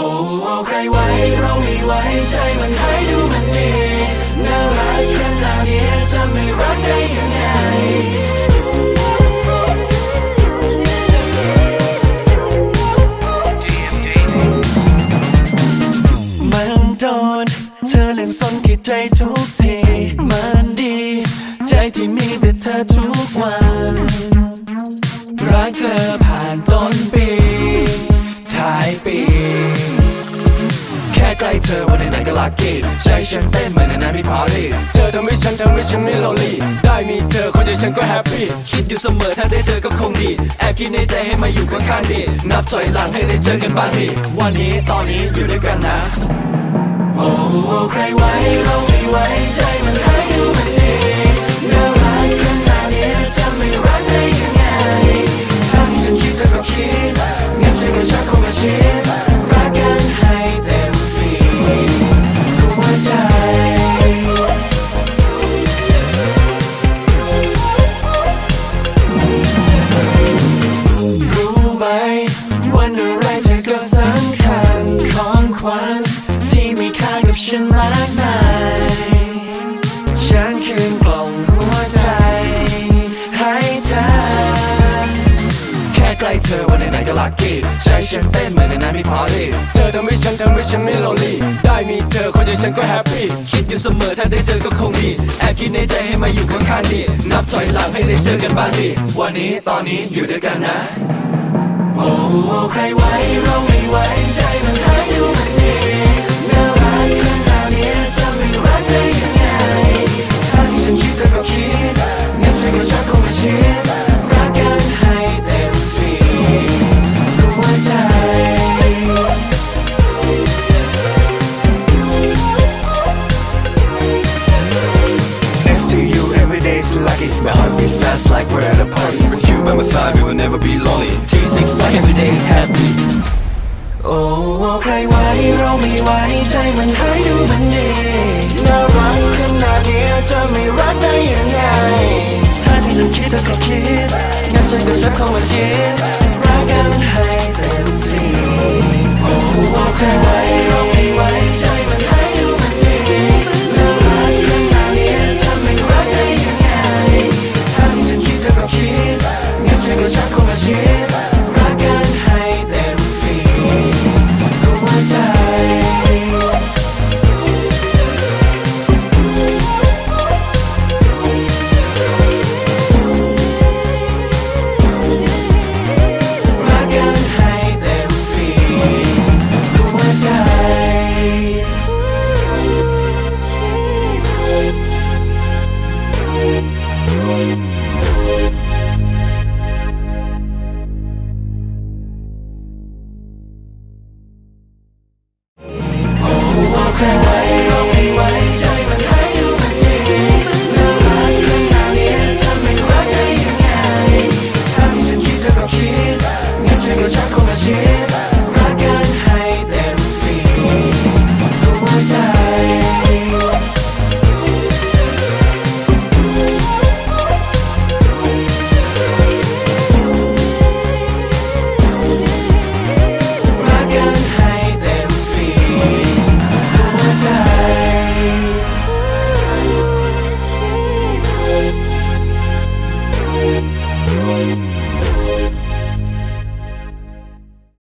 อ้ใครไว้เราไม่ไว้ใจมันให้ดูมันดีน่ารักขนาดนี้จะไม่รักได้ยังไงมันโดนเธอเล่นซ่อนที่ใจทุกที มันดี ใจที่มีแต่เธอทุกวัน รักเธอผ่านต้นปี ท้ายปี ใกล้เธอวันไหนๆก็ลักกี้ใจฉันเต้นเหมือนในนั้นมีพารีเธอทำให้ฉันทำให้ฉันไม่โลลี่ได้มีเธอคนเดียวฉันก็แฮปปี้คิดอยู่เสมอถ้าได้เจอก็คงดีแอบคิดในใจให้มาอยู่ข้างๆดีนับถอยหลังให้ได้เจอกันบ้างดีวันนี้ตอนนี้อยู่ด้วยกันนะ โอ้ใครไว้เราไม่ไว้ใจมันให้ดูมันดีน่ ลักกี้ใจฉันเต้นเหมือนในนั้นมีพาร์ตี้เธอทำให้ฉันทำให้ฉันไม่โลลี่ได้มีเธอคนเดียวฉันก็แฮปปี้คิดอยู่เสมอถ้าได้เจอก็คงดีแอบคิดในใจให้มาอยู่ข้างๆดีนับถอยหลังให้ได้เจอกันบ้างดีวันนี้ตอนนี้อยู่ด้วยกันนะ โอ้ใครไว้เราไม่ days lucky My heart beats fast like we're at a party With you by my side we will never be lonely T6 fly every day is happy โอ้ใครไว้เราไม่ไว้ใจมันให้ดูมันดีน่ารักขนาดนี้จะไม่รักได้ยังไงถ้าที่ฉันคิดเธอก็คิดงั้นใจกับฉันคงมาชิด time